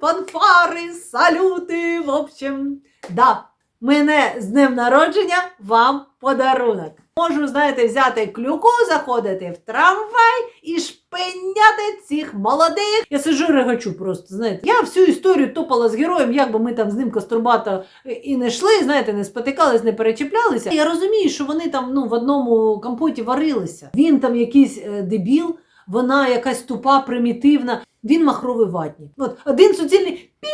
фанфари, салюти, в общем, да, мене з днем народження вам подарунок. Можу, знаєте, взяти клюку, заходити в трамвай і шпиняти цих молодих. Я сижу регачу просто, знаєте. Я всю історію топала з героєм, як би ми там з ним каструбата і не йшли, знаєте, не спотикались, не перечіплялися. Я розумію, що вони там ну, в одному компоті варилися. Він там якийсь е, дебіл, вона якась тупа, примітивна, він махровий ватні. От один суцільний пі.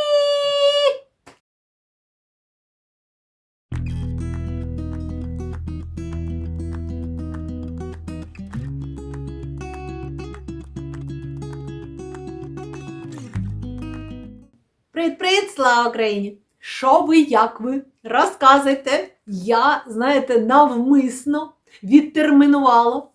Привіт-привіт, слава Україні! Що ви, як ви? Розказуйте. Я, знаєте, навмисно відтермінувала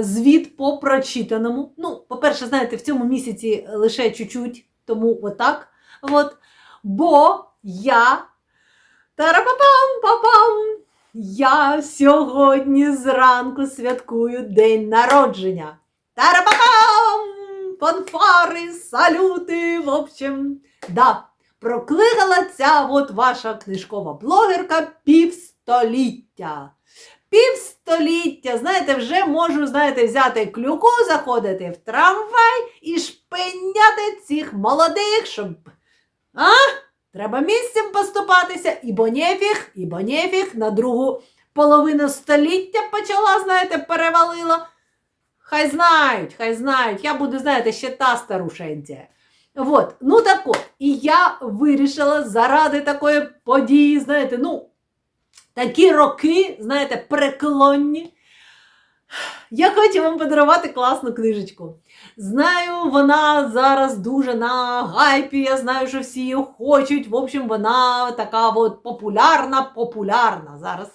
звіт по прочитаному. Ну, по-перше, знаєте, в цьому місяці лише чуть-чуть, тому отак. От. Бо я тарапапам папам я сьогодні зранку святкую день народження. Тарапапам! Фанфари, салюти, в общем, да, прокликала ця от ваша книжкова блогерка півстоліття. Півстоліття, знаєте, вже можу, знаєте, взяти клюку, заходити в трамвай і шпиняти цих молодих, щоб. А? Треба місцем поступатися, ібо нефіг, ібо нефіг, на другу половину століття почала, знаєте, перевалила. Хай знають, хай знають. Я буду, знаєте, ще та старушенця. От, ну так от, і я вирішила заради такої події, знаєте, ну, такі роки, знаєте, преклонні. Я хочу вам подарувати класну книжечку. Знаю, вона зараз дуже на гайпі, я знаю, що всі її хочуть. В общем, вона така от популярна, популярна зараз.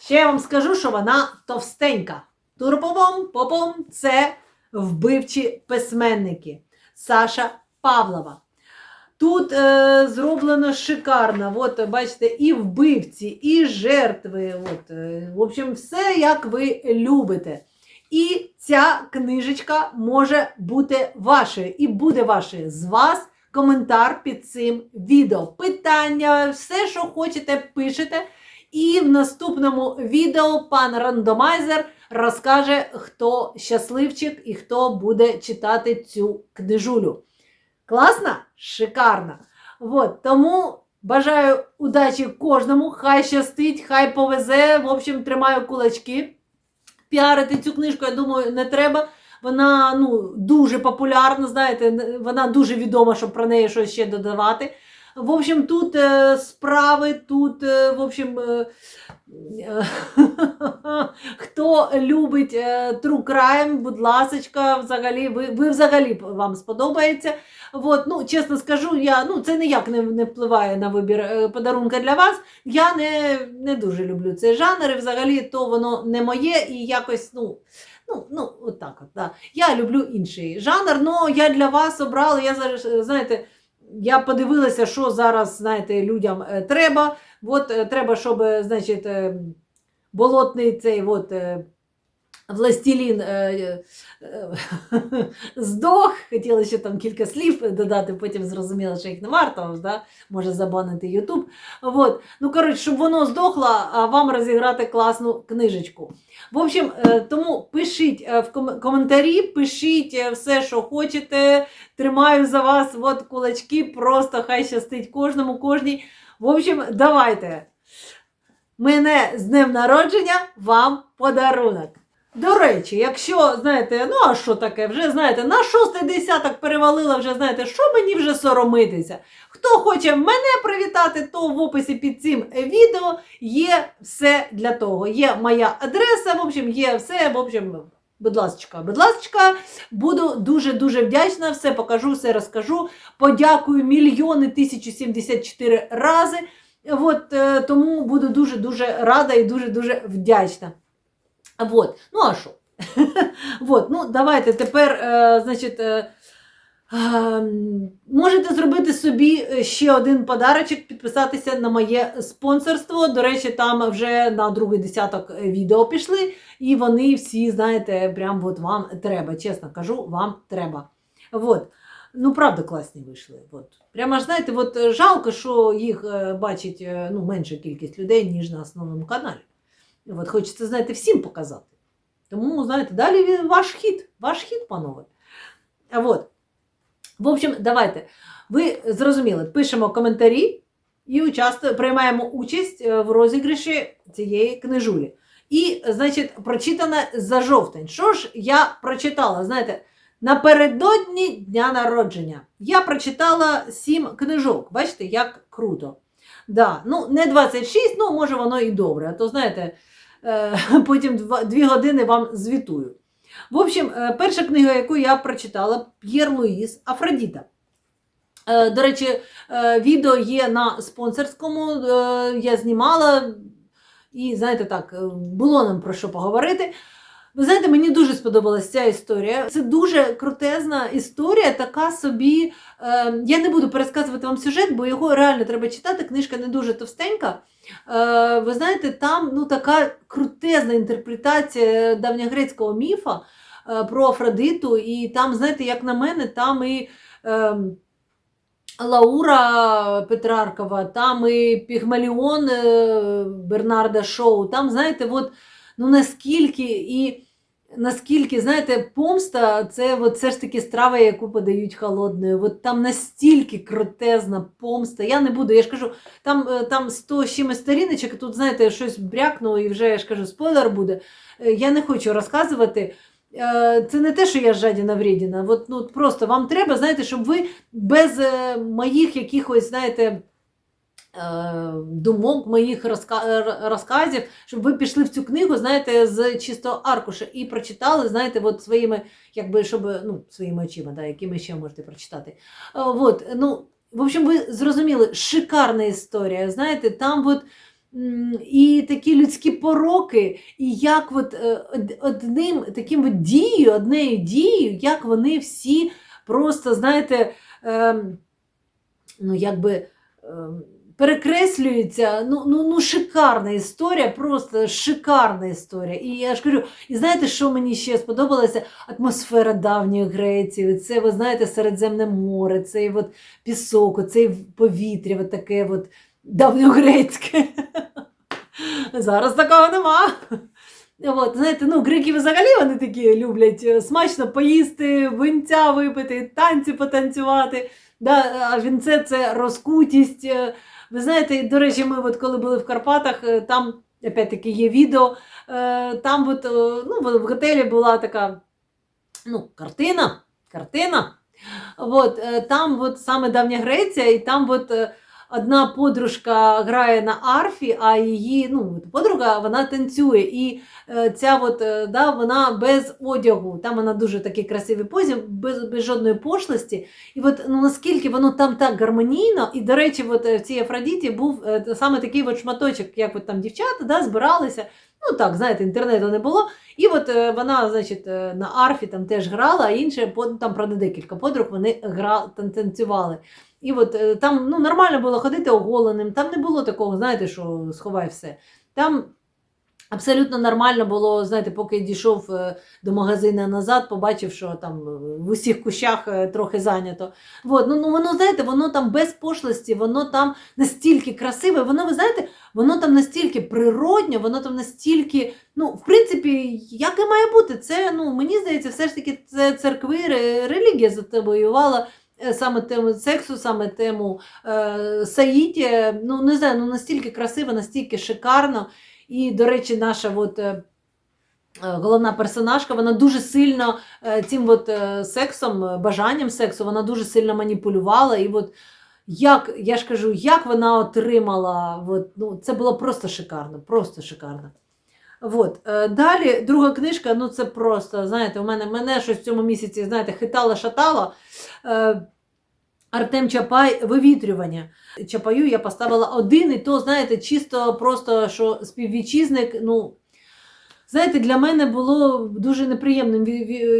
Ще я вам скажу, що вона товстенька. Турпопом, попом це вбивчі письменники Саша Павлова. Тут е, зроблено шикарно. От, бачите, і вбивці, і жертви. От, е, в общем, все як ви любите. І ця книжечка може бути вашою, і буде вашою з вас коментар під цим відео. Питання, все, що хочете, пишете. І в наступному відео пан рандомайзер розкаже, хто щасливчик і хто буде читати цю книжулю. Класно? Шикарно. От, тому бажаю удачі кожному, хай щастить, хай повезе. В общем, тримаю кулачки. Піарити цю книжку, я думаю, не треба. Вона ну, дуже популярна, знаєте, вона дуже відома, щоб про неї щось ще додавати. В общем, тут е, справи, тут, е, в общем, хто любить е, True Crime, будь ласочка, взагалі, ви, ви взагалі вам сподобається. От, ну, чесно скажу, я, ну, це ніяк не, не впливає на вибір е, подарунка для вас. Я не, не дуже люблю цей жанр, і взагалі то воно не моє і якось, ну. Ну, ну, от так от, да. Я люблю інший жанр, але я для вас обрала, я знаєте, я подивилася, що зараз, знаєте, людям е, треба. От е, треба, щоб, е, значить, болотний цей от, е, властелін е, е, здох. Хотіла ще там кілька слів додати, потім зрозуміла, що їх не варто, да? може забанити Ютуб. От. Ну, коротше, щоб воно здохло, а вам розіграти класну книжечку. В общем, е, тому пишіть е, в ком- коментарі, пишіть е, все, що хочете. Тримаю за вас от кулачки, просто хай щастить кожному, кожній. В общем, давайте. Мене з днем народження вам подарунок. До речі, якщо, знаєте, ну а що таке, вже знаєте, на шостий десяток перевалила, вже знаєте, що мені вже соромитися. Хто хоче мене привітати, то в описі під цим відео є все для того. Є моя адреса, в общем, є все, в общем, будь ласка, будь ласка, буду дуже-дуже вдячна, все покажу, все розкажу. Подякую мільйони 1074 рази. От, е, тому буду дуже-дуже рада і дуже-дуже вдячна. Вот. Ну, а що? вот. Ну, давайте тепер, е, значить, е, е, можете зробити собі ще один подарочок, підписатися на моє спонсорство. До речі, там вже на другий десяток відео пішли, і вони всі, знаєте, прям от вам треба. Чесно кажу, вам треба. Вот. Ну, правда, класні вийшли. От. Прямо ж знаєте, от е, жалко, що їх е, бачить е, ну, менша кількість людей, ніж на основному каналі. От, хочеться, знаєте, всім показати. Тому, знаєте, далі він- ваш хід, ваш хід, панове. От. В общем, давайте. Ви зрозуміли, пишемо коментарі і участвуємо, приймаємо участь е, в розіграші цієї книжулі. І, значить, прочитане за жовтень. Що ж я прочитала? Знаєте, напередодні дня народження я прочитала сім книжок. Бачите, як круто. Да, ну, не 26, ну, може, воно і добре. А то, знаєте, потім два- дві години вам звітую. В общем, е, перша книга, яку я прочитала, П'єр Луїс Афродіта. Е, До речі, е, відео є на спонсорському. е, Я знімала, і знаєте, так, е, було нам про що поговорити. Ви знаєте, мені дуже сподобалася ця історія. Це дуже крутезна історія, така собі. Е, я не буду пересказувати вам сюжет, бо його реально треба читати. Книжка не дуже товстенька. Е, ви знаєте, там ну, така крутезна інтерпретація давньогрецького міфа е, про Афродиту. І там, знаєте, як на мене, там і. Е, Лаура Петраркова, там і Пігмаліон е, Бернарда Шоу. Там, знаєте, от, ну наскільки і наскільки, знаєте, помста це от, все ж таки страва, яку подають холодною. От там настільки крутезна помста. Я не буду, я ж кажу, там, е, там 100 з чимось сторіночок, тут, знаєте, щось брякнуло, і вже я ж кажу, спойлер буде. Е, Я не хочу розказувати. Е, Це не те, що я жадіна вредіна. От, ну, просто вам треба, знаєте, щоб ви без моїх якихось, знаєте, думок, моїх розказів, щоб ви пішли в цю книгу, знаєте, з чистого аркуша і прочитали, знаєте, от своїми, якби, щоб, ну, своїми очима, да, якими ще можете прочитати. Е, От, ну, в общем, ви зрозуміли, шикарна історія. Знаєте, там от. І такі людські пороки, і як от е, одним таким от дією, однею дією, як вони всі просто, знаєте, ем, ну, якби перекреслюються. Ну, ну, ну, шикарна історія, просто шикарна історія. І я ж кажу, і знаєте, що мені ще сподобалося? Атмосфера давньої Греції. Це, ви знаєте, Середземне море, цей от пісок, цей повітря, от таке от давньогрецьке. Зараз такого нема. От, знаєте, ну, греки взагалі вони такі люблять е, смачно поїсти, винця випити, танці потанцювати. Да, а вінце це розкутість. Ви знаєте, до речі, ми от коли були в Карпатах, е, там опять-таки є відео. е, Там от, е, ну, в готелі була така ну, картина. картина. От, там от саме давня Греція, і там от одна подружка грає на арфі, а її ну, подруга вона танцює. І е, ця от, е, да, вона без одягу, там вона дуже такий красивий позі, без, без жодної пошлості. І от ну, наскільки воно там так гармонійно, і, до речі, от, е, в цій Афродіті був саме такий от шматочок, як от там дівчата да, збиралися. Ну так, знаєте, інтернету не було. І от вона, значить, на арфі там теж грала, а інше там правда декілька подруг вони грали, танцювали. І от е, там ну, нормально було ходити оголеним, там не було такого, знаєте, що сховай все. Там абсолютно нормально було, знаєте, поки дійшов е, до магазину назад, побачив, що там е, в усіх кущах трохи зайнято. От, ну, ну воно, знаєте, воно там без пошлості, воно там настільки красиве, воно, ви знаєте, воно там настільки природньо, воно там настільки, ну, в принципі, як і має бути, це, ну, мені здається, все ж таки це церкви, релігія за те воювала. е, Саме тему сексу, саме тему е, Саїті, ну не знаю, ну настільки красиво, настільки шикарно. І, до речі, наша от, е, е, головна персонажка, вона дуже сильно е, цим от, е, сексом, е, бажанням сексу, вона дуже сильно маніпулювала. І от як, я ж кажу, як вона отримала, от, ну, це було просто шикарно, просто шикарно. От. е, Далі друга книжка, ну це просто, знаєте, у мене мене щось в цьому місяці, знаєте, хитало-шатало. Е, Артем Чапай вивітрювання. Чапаю я поставила один, і то, знаєте, чисто просто, що співвітчизник, ну, знаєте, для мене було дуже неприємним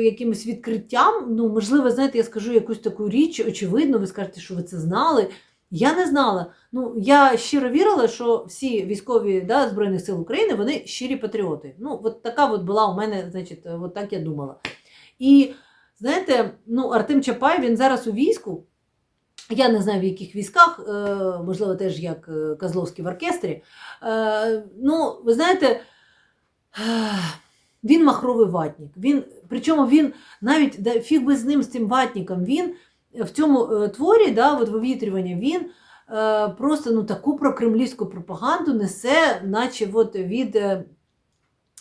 якимось відкриттям. Ну, можливо, знаєте, я скажу якусь таку річ, очевидно, ви скажете, що ви це знали. Я не знала. Ну, я щиро вірила, що всі військові да, Збройних сил України вони щирі патріоти. Ну, от така от була у мене, значить, от так я думала. І знаєте, ну, Артем Чапай, він зараз у війську. Я не знаю, в яких військах, е, можливо, теж як е, Козловський в оркестрі. Е, Ну, ви знаєте, е, він махровий ватник. Він, причому він навіть фіг би з ним, з цим ватником, він в цьому е, творі, да, от вивітрювання, він е, просто ну, таку прокремлівську пропаганду несе, наче от від е,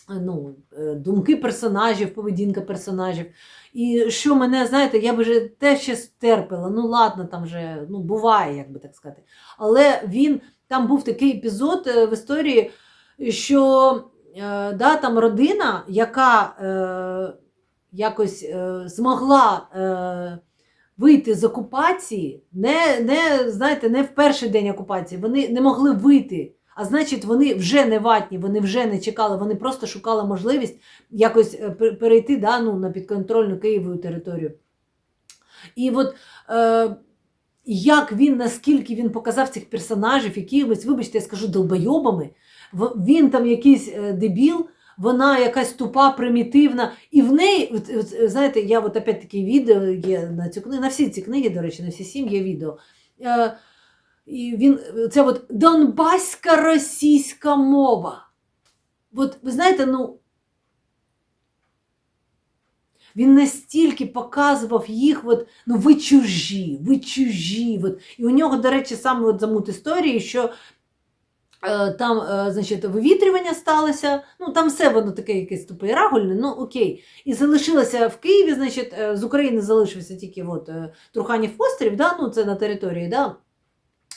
ну, е, думки персонажів, поведінка персонажів. І що мене, знаєте, я б вже те ще стерпила. Ну, ладно, там вже ну, буває, як би так сказати. Але він там був такий епізод в історії, що да, там родина, яка е, якось е, змогла. Е, Вийти з окупації не, не, знаєте, не в перший день окупації, вони не могли вийти. А значить, вони вже не ватні, вони вже не чекали, вони просто шукали можливість якось е, перейти да, ну, на підконтрольну Києву територію. І от е, як він, наскільки він показав цих персонажів, якимось, вибачте, я скажу, долбойобами, він там якийсь е, дебіл, вона якась тупа, примітивна, і в неї, знаєте, я от опять таке відео є на цю книгу, на всі ці книги, до речі, на всі сім є відео. Е, і він, це от донбаська російська мова. От, ви знаєте, ну, він настільки показував їх, от, ну ви чужі, ви чужі. От. І у нього, до речі, саме от замут історії, що там, е, значить, вивітрювання сталося, ну там все воно таке якесь тупе і рагульне, ну окей. І залишилося в Києві, значить, е, з України залишився тільки от, е, Труханів острів, да, ну це на території, да,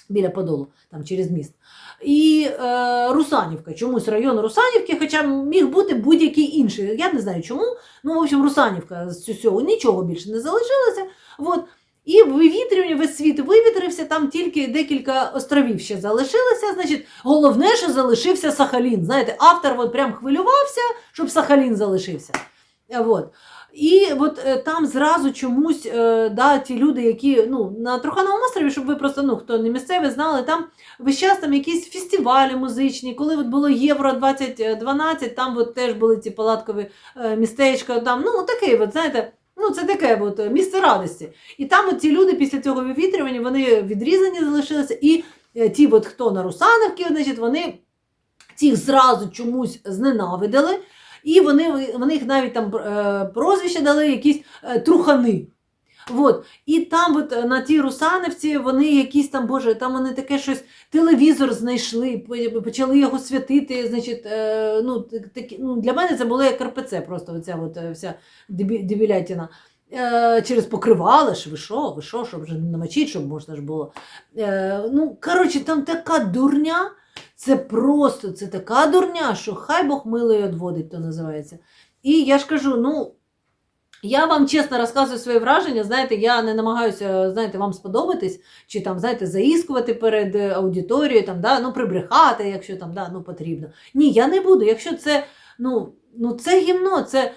біля Подолу, там через міст. І е, Русанівка, чомусь район Русанівки, хоча міг бути будь-який інший. Я не знаю чому. Ну, в общем, Русанівка з цього нічого більше не залишилося. От. І вивітрювання весь світ вивітрився, там тільки декілька островів ще залишилося. Значить, головне, що залишився Сахалін. Знаєте, автор от прям хвилювався, щоб Сахалін залишився. Е, От. І от е, там зразу чомусь е, да, ті люди, які ну, на Трухановому острові, щоб ви просто, ну, хто не місцевий, знали, там весь час там якісь фестивалі музичні, коли от було Євро 2012, там от теж були ці палаткові містечка, там, ну, таке, от, знаєте, ну, це таке от, е, місце радості. І там от ці люди після цього вивітрювання, вони відрізані залишилися, і е, ті, от, хто на Русановці, значить, вони цих зразу чомусь зненавидили. І вони, вони їх навіть там е, прозвище дали якісь трухани. От. І там от, е, на тій Русанівці вони якісь там, боже, там вони таке щось, телевізор знайшли, почали його святити. Значить, е, ну, так, такі- ну, для мене це було як РПЦ, просто оця от, е, вся дебілятіна. Через покривали ж, ви що, ви що, щоб вже не намочити, щоб можна ж було. Ну, коротше, там така дурня. Це просто це така дурня, що хай Бог милий одводить, то називається. І я ж кажу, ну. Я вам чесно розказую свої враження. Знаєте, я не намагаюся знаєте, вам сподобатись, чи там, знаєте, заіскувати перед е, аудиторією, там, да, ну, прибрехати, якщо там, да, ну, потрібно. Ні, я не буду. Якщо це, ну, ну, це гімно, це.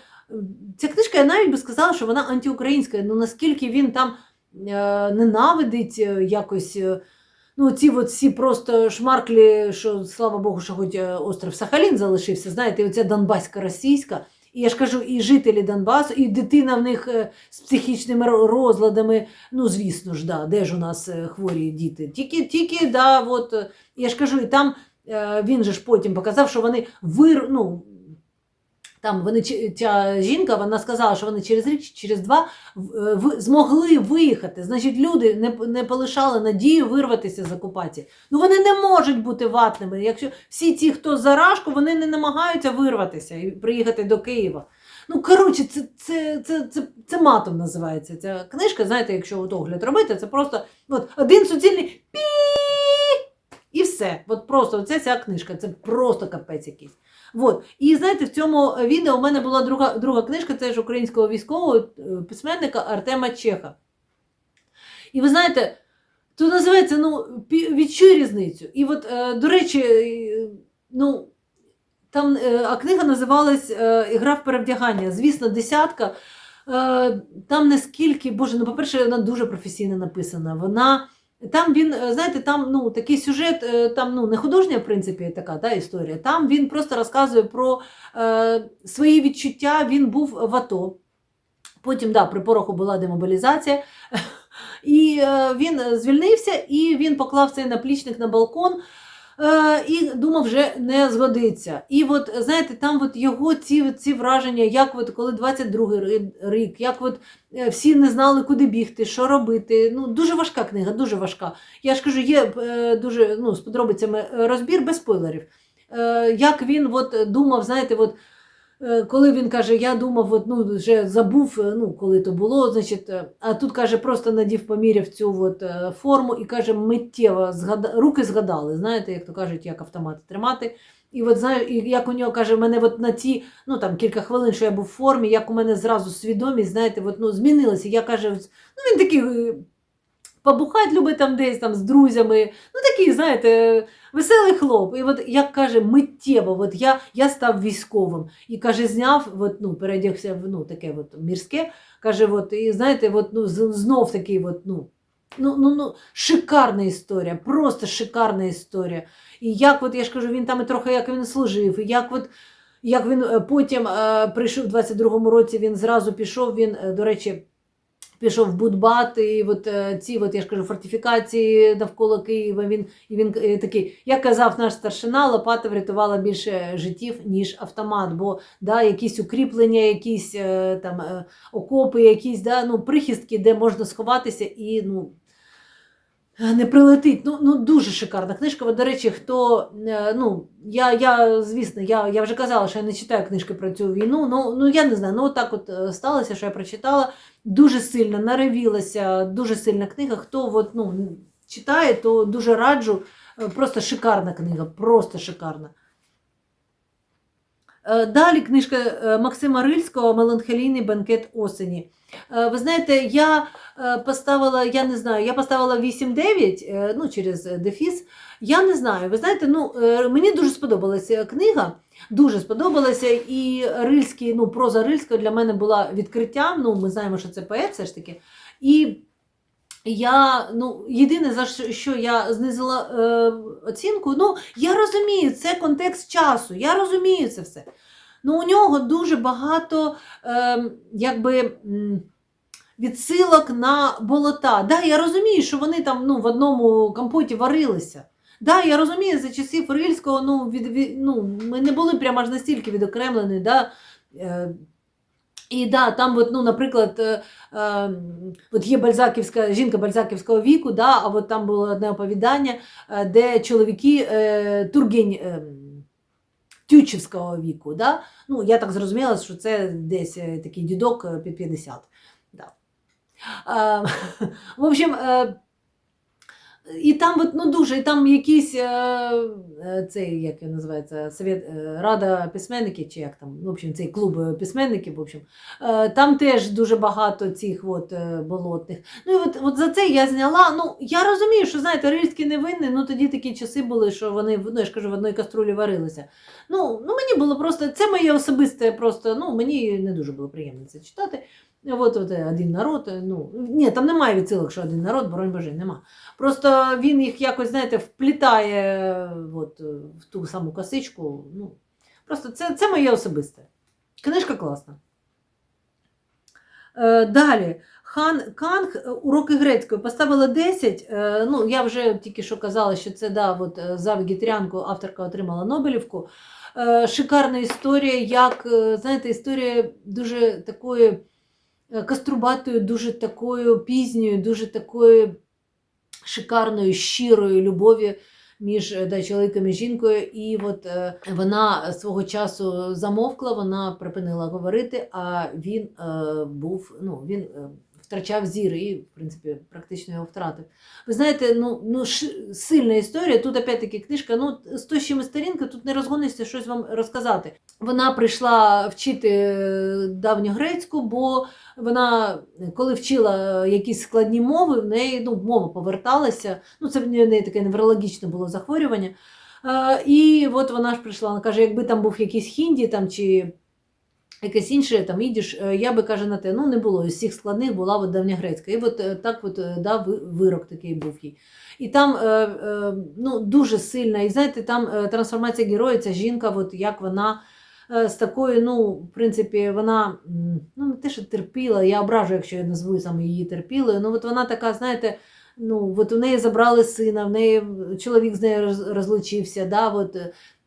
Ця книжка, я навіть би сказала, що вона антиукраїнська. Ну наскільки він там е, ненавидить е, якось. Е, Ну, ці от всі просто шмарклі, що слава Богу, що хоч остров Сахалін залишився, знаєте, оця Донбаська російська. І я ж кажу, і жителі Донбасу, і дитина в них е, з психічними розладами. Ну, звісно ж, да, де ж у нас е, хворі діти? Тільки, тільки, да, от, е, я ж кажу, і там він же ж потім показав, що вони вир, ну, там вони ця жінка вона сказала, що вони через рік, через два е, змогли виїхати. Значить, люди не, не полишали надію вирватися з окупації. Ну вони не можуть бути ватними. Якщо всі ті, хто за рашку, вони не намагаються вирватися і приїхати до Києва. Ну, коротше, це, це, це, це, це матом називається. Ця книжка, знаєте, якщо от огляд робити, це просто от, один суцільний пі і все. От просто ця книжка, це просто капець якийсь. От. І знаєте, в цьому відео у мене була друга, друга книжка, це ж українського військового е, письменника Артема Чеха. І ви знаєте, тут називається ну, відчуй різницю. І от, е, до речі, е, ну, там, е, а книга називалась е, Ігра в перевдягання. Звісно, десятка. Е, Там наскільки, боже, ну, по-перше, вона дуже професійно написана. Вона. Там він, е, знаєте, там ну, такий сюжет, е, там ну, не художня, в принципі, така та, історія. Там він просто розказує про е, свої відчуття. Він був в АТО. Потім, да, при пороху була демобілізація. І е, він звільнився, і він поклав цей наплічник на балкон. Е, і думав, вже не згодиться. І от знаєте, там от його ці, ці враження, як от коли 22-й рік, як от е, всі не знали, куди бігти, що робити. Ну, дуже важка книга, дуже важка. Я ж кажу, є е, дуже ну, з подробицями розбір без спойлерів. Як він от думав, знаєте, от. Е, Коли він каже, я думав, ну, вже забув, е, ну, коли то було, значить, е, а тут каже, просто надів, поміряв цю от, форму і каже, миттєво згада... руки згадали, знаєте, як то кажуть, як автомати тримати. І от знаю, і як у нього каже, мене от на ті, ну там кілька хвилин, що я був в формі, як у мене зразу свідомість, знаєте, от, ну, змінилася. Я каже, ну він такий побухать любить там десь там з друзями. Ну такий, знаєте, веселий хлоп. І от як каже, миттєво, от я, я став військовим. І каже, зняв, от, ну, передягся в ну, таке от, мірське. Каже, от, і знаєте, от, ну, знов такий, от, ну, ну, ну, ну, шикарна історія, просто шикарна історія. І як, от, я ж кажу, він там і трохи як він служив, як от. Як він е, потім е, прийшов у 22-му році, він зразу пішов, він, е, до речі, пішов в Будбат, і от е, ці, от, я ж кажу, фортифікації навколо Києва. Він, і він е, такий, як казав наш старшина, лопата врятувала більше життів, ніж автомат. Бо да, якісь укріплення, якісь е, там окопи, якісь да, ну, прихистки, де можна сховатися і ну. Не прилетить. Ну, ну дуже шикарна книжка. До речі, хто е, ну я, я звісно, я, я вже казала, що я не читаю книжки про цю війну. Ну, ну я не знаю. Ну так от е, сталося, що я прочитала дуже сильно наревілася, дуже сильна книга. Хто от, ну, читає, то дуже раджу. Е, Просто шикарна книга, просто шикарна. Е, Далі книжка е, Максима Рильського Меланхолійний бенкет осені. Е, Ви знаєте, я поставила, я не знаю, я поставила 8-9, е, ну, через дефіс. Я не знаю. Ви знаєте, ну, мені дуже сподобалася книга. Дуже сподобалася. І Рильський, ну, проза Рильського для мене була відкриттям. Ну, ми знаємо, що це поет все ж таки. І я, ну, єдине, за що- я знизила е, оцінку, ну, я розумію, це контекст часу, я розумію це все. Ну, у нього дуже багато е, якби, відсилок на болота. Да, я розумію, що вони там ну, в одному компоті варилися. Да, я розумію, за часів Рильського ну, від, від, ну, ми не були прямо аж настільки відокремлені. Да, е, і да, там, от, ну, наприклад, е, е, от є бальзаківська жінка бальзаківського віку, да, а от там було одне оповідання, е, де чоловіки е, тургень е, тючівського віку. Да? Ну, я так зрозуміла, що це десь е, такий дідок е, під 50. Да. Е, в общем, е, і там от, ну, дуже, і там якийсь е, е, цей, як він називається, Совет, е, Рада письменників, чи як там, ну, в общем, цей клуб письменників, в общем, там теж дуже багато цих от, болотних. Ну і от, от за це я зняла. Ну, я розумію, що знаєте, Рильський не винний, ну тоді такі часи були, що вони, ну я ж кажу, в одній каструлі варилися. Ну, ну мені було просто, це моє особисте, просто, ну, мені не дуже було приємно це читати. От, от е, один народ, е, ну, ні, там немає відсилок, що один народ, боронь Боже, нема. Просто він їх якось, знаєте, вплітає от, е, в ту саму косичку. Ну, просто це, це моє особисте. Книжка класна. Е, далі. Хан Канг уроки грецької поставила 10. Е, ну, я вже тільки що казала, що це да, от, за вегетаріанку авторка отримала Нобелівку. Е, шикарна історія, як, знаєте, історія дуже такої каструбатою, дуже такою пізньою, дуже такою шикарною, щирою любові між е, да, чоловіком і жінкою. І от е, вона свого часу замовкла, вона припинила говорити, а він е, був, ну, він е, втрачав зір і, в принципі, практично його втратив. Ви знаєте, ну, ну ш, сильна історія. Тут опять-таки книжка, ну, з чимось сторінка, тут не розгонишся щось вам розказати. Вона прийшла вчити е, давньогрецьку, бо вона, коли вчила якісь складні мови, в неї ну, мова поверталася. Ну, це в неї таке неврологічне було захворювання. Е, і от вона ж прийшла, вона каже, якби там був якийсь хінді там, чи якесь інше, там ідіш, е, я би каже на те, ну не було. Із всіх складних була от давньогрецька. І от е, так от е, да, вирок такий був їй. І там ну, дуже сильна, і знаєте, там трансформація героя, ця жінка, от як вона з такою, ну, в принципі, вона ну, не те, що терпіла, я ображу, якщо я назву саме її терпілою. Ну, от вона така, знаєте, ну, от у неї забрали сина, в неї чоловік з нею розлучився. Да, от,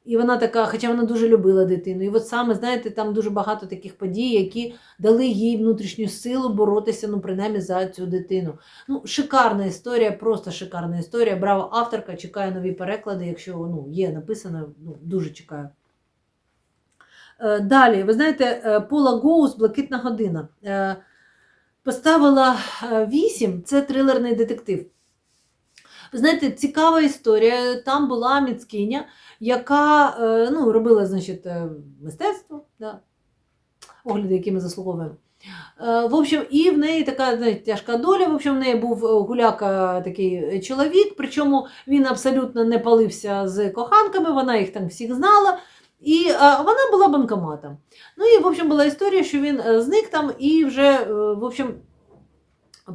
і вона така, хоча вона дуже любила дитину. І от саме, знаєте, там дуже багато таких подій, які дали їй внутрішню силу боротися, ну, принаймні, за цю дитину. Ну, шикарна історія, просто шикарна історія. Браво, авторка, чекаю нові переклади, якщо ну, є написано, ну, дуже чекаю. Е, Далі, ви знаєте, е, Пола Гоус Блакитна година. Е, Поставила 8, це трилерний детектив. Ви знаєте, цікава історія. Там була міцкиня, яка е, ну, робила значить, е, мистецтво, да, огляди, які ми заслуговуємо. Е, В общем, і в неї така знаєте, тяжка доля. В общем, в неї був гуляка такий чоловік, причому він абсолютно не палився з коханками, вона їх там всіх знала. І а, вона була банкоматом. Ну і, в общем, була історія, що він зник там і вже, в общем,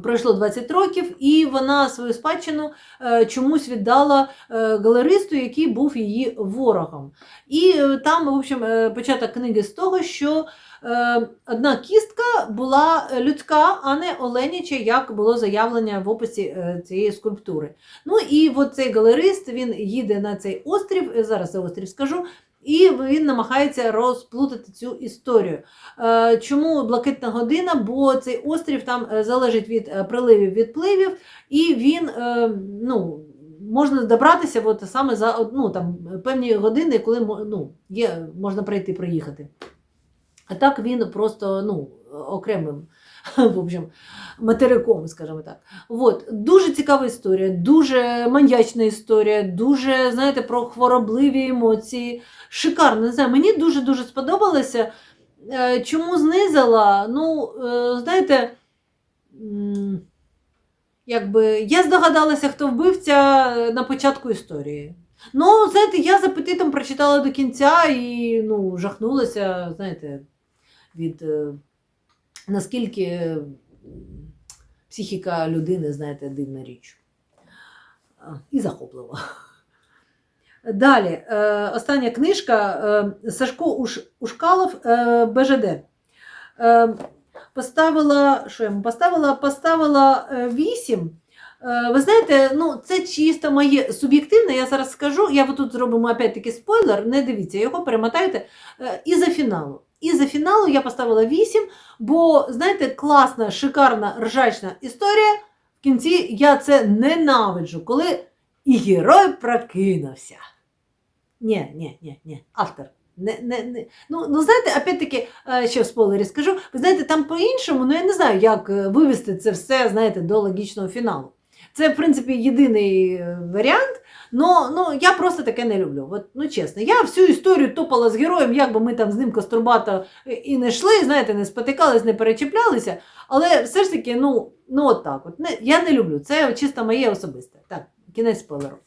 пройшло 20 років, і вона свою спадщину е, чомусь віддала е, галеристу, який був її ворогом. І е, там, в общем, початок книги з того, що одна кістка була людська, а не оленяча, як було заявлення в описі цієї скульптури. Ну і от цей галерист він їде на цей острів, зараз за острів скажу. І він намагається розплутати цю історію. Е, Чому блакитна година? Бо цей острів там е, залежить від е, приливів, відпливів, і він ну, можна добратися от саме за одну там, певні години, коли ну, є, можна пройти, проїхати. А так він просто ну, окремим в общем, материком, скажімо так. От. Дуже цікава історія, дуже маньячна історія, дуже, знаєте, про хворобливі емоції. Шикарно, не знаю, мені дуже-дуже сподобалося. Е, Чому знизила? Ну, е, знаєте, якби я здогадалася, хто вбивця е, на початку історії. Ну, знаєте, я з апетитом прочитала до кінця і ну, жахнулася, знаєте, від е, наскільки е, психіка людини, знаєте, дивна річ. І захоплива. Далі, е, остання книжка Сашко Ушкалов БЖД. Поставила, що я йому поставила? Поставила 8. Е, ви знаєте, ну, це чисто моє суб'єктивне, я зараз скажу, я тут зробимо опять-таки спойлер, не дивіться, його перемотайте. І за фіналу. І за фіналу я поставила 8, бо, знаєте, класна, шикарна, ржачна історія. В кінці я це ненавиджу, коли і герой прокинувся. Ні, ні, ні, ні, автор. Не, не, не. Ну, ну, знаєте, опять-таки, е, ще в спойлері скажу, ви знаєте, там по-іншому, ну я не знаю, як е, вивести це все, знаєте, до логічного фіналу. Це, в принципі, єдиний е, варіант, но ну, я просто таке не люблю. От, ну, чесно, я всю історію топала з героєм, як би ми там з ним кострубато і не йшли, знаєте, не спотикались, не перечіплялися, але все ж таки, ну, ну от так. От. Не, я не люблю, це чисто моє особисте. Так, кінець спойлеру.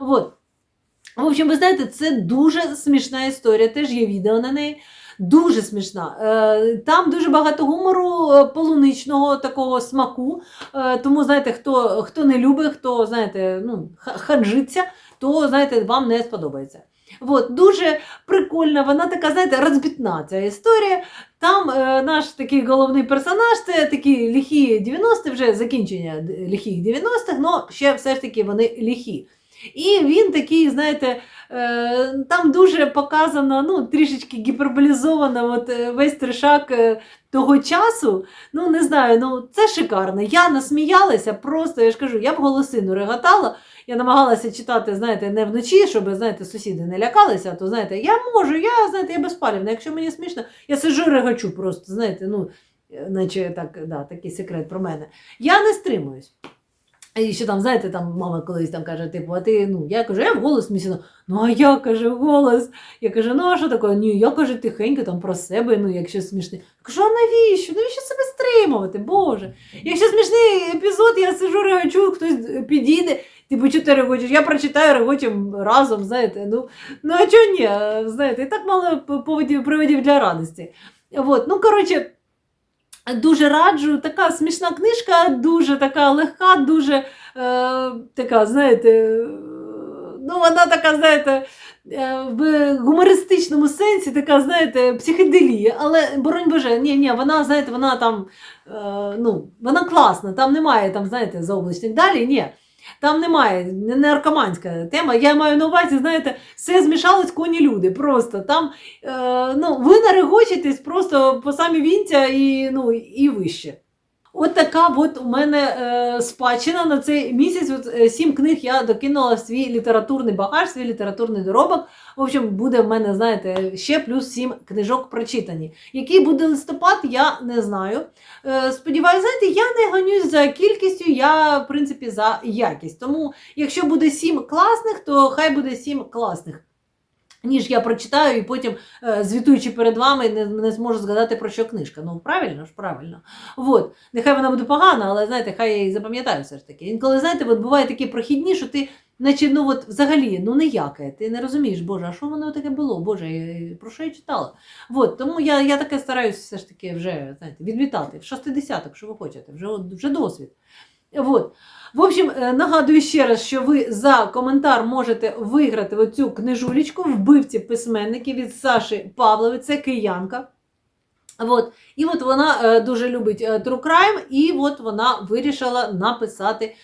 От. В общем, ви знаєте, це дуже смішна історія, теж є відео на неї. Дуже смішна. Е, Там дуже багато гумору, е, полуничного такого смаку. Е, Тому, знаєте, хто, хто не любить, хто знаєте, ну, ха- хаджиться, то знаєте, вам не сподобається. От, дуже прикольна, вона така, знаєте, розбітна ця історія. Там е, наш такий головний персонаж це такі ліхі 90-ті, вже закінчення ліхих 90-х, але ще все ж таки вони ліхі. І він такий, знаєте, там дуже показано, ну, трішечки гіперболізовано от, е, весь трешак е, того часу. Ну, не знаю, ну це шикарно. Я насміялася, просто я ж кажу, я б голосину реготала. Я намагалася читати, знаєте, не вночі, щоб знаєте, сусіди не лякалися, то знаєте, я можу, я знаєте, я безпалівна. Якщо мені смішно, я сиджу і регочу просто, знаєте, ну, е, наче так, да, такий секрет про мене. Я не стримуюсь. І що там, знаєте, там мама колись там каже, типу, а ти, ну, я кажу, я в голос смісяно. Ну, а я каже, в голос. Я кажу, ну а що таке? Ні, я кажу, тихенько там про себе, ну, якщо смішний. Я кажу, а навіщо? Навіщо себе стримувати? Боже. Якщо смішний епізод, я сижу, регочу, хтось підійде, типу, що ти регочеш? Я прочитаю, регочемо разом, знаєте. Ну, ну а чого ні? Знаєте, і так мало поводів, приводів для радості. От, ну, коротше, Дуже раджу, така смішна книжка, дуже така легка, дуже е, така, знаєте, е, ну, вона така, знаєте, е, в гумористичному сенсі така, знаєте, психоделія. Але, боронь Боже, ні, ні, вона, знаєте, вона там, е, ну, вона класна, там немає, там, знаєте, заоблачних далі, ні. Там немає, не наркоманська тема. Я маю на увазі, знаєте, все змішалось коні люди. Просто там е, ну, ви нарегочитесь просто по самі вінця і, ну, і вище. От така от у мене е, спадщина на цей місяць. От, е, сім книг я докинула в свій літературний багаж, свій літературний доробок. В общем, буде в мене, знаєте, ще плюс сім книжок прочитані. Який буде листопад, я не знаю. Е, сподіваюся, знаєте, я не гонюсь за кількістю, я, в принципі, за якість. Тому, якщо буде сім класних, то хай буде сім класних. Ніж я прочитаю і потім, е, звітуючи перед вами, не, не зможу згадати про що книжка. Ну, правильно ж, правильно. От. Нехай вона буде погана, але знаєте, хай я її запам'ятаю все ж таки. Інколи, знаєте, от буває такі прохідні, що ти, наче, ну от взагалі, ну ніяке, ти не розумієш, Боже, а що воно таке було? Боже, я- про що я читала? От, тому я, я таке стараюся все ж таки вже знаєте, відвітати. В шостидесяток, що ви хочете, вже, вже досвід. От. В общем, е, нагадую ще раз, що ви за коментар можете виграти оцю книжулечку вбивці письменники від Саші Павлови, це киянка. От. І от вона е, дуже любить е, True Crime, і от вона вирішила написати.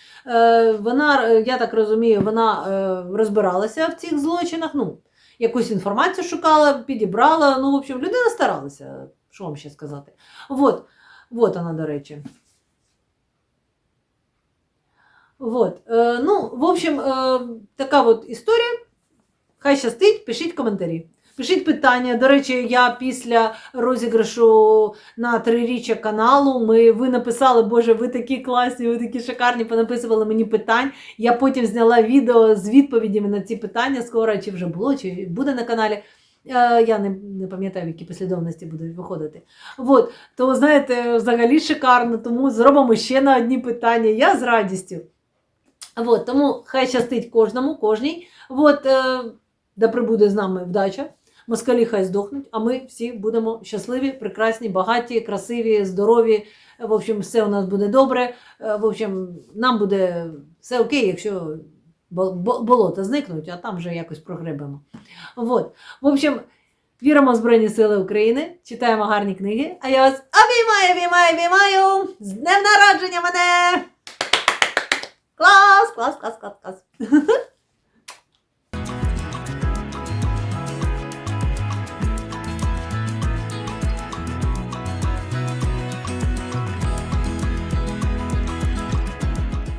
Вона, я так розумію, вона розбиралася в цих злочинах. Ну, якусь інформацію шукала, підібрала. Ну, в общем, людина старалася, що вам ще сказати. От, от вона, до речі. Вот. Е, ну, в общем, е, така от історія. Хай щастить, пишіть коментарі. Пишіть питання. До речі, я після розіграшу на триріччя каналу. Ми, ви написали, Боже, ви такі класні, ви такі шикарні, понаписували мені питань. Я потім зняла відео з відповідями на ці питання. Скоро чи вже було, чи буде на каналі. Е, Я не, не пам'ятаю, в якій послідовності будуть виходити. От, то знаєте, взагалі шикарно, тому зробимо ще на одні питання. Я з радістю. От, тому хай щастить кожному, кожній. От, е, да прибуде з нами вдача. Москалі хай здохнуть, а ми всі будемо щасливі, прекрасні, багаті, красиві, здорові. В общем, все у нас буде добре. Е, В общем, нам буде все окей, якщо бол- болота зникнуть, а там вже якось прогребемо. От. В общем, віримо в Збройні Сили України, читаємо гарні книги. А я вас обіймаю, обіймаю, обіймаю! З днем народження мене! Клас, клас, клас, клас, клас.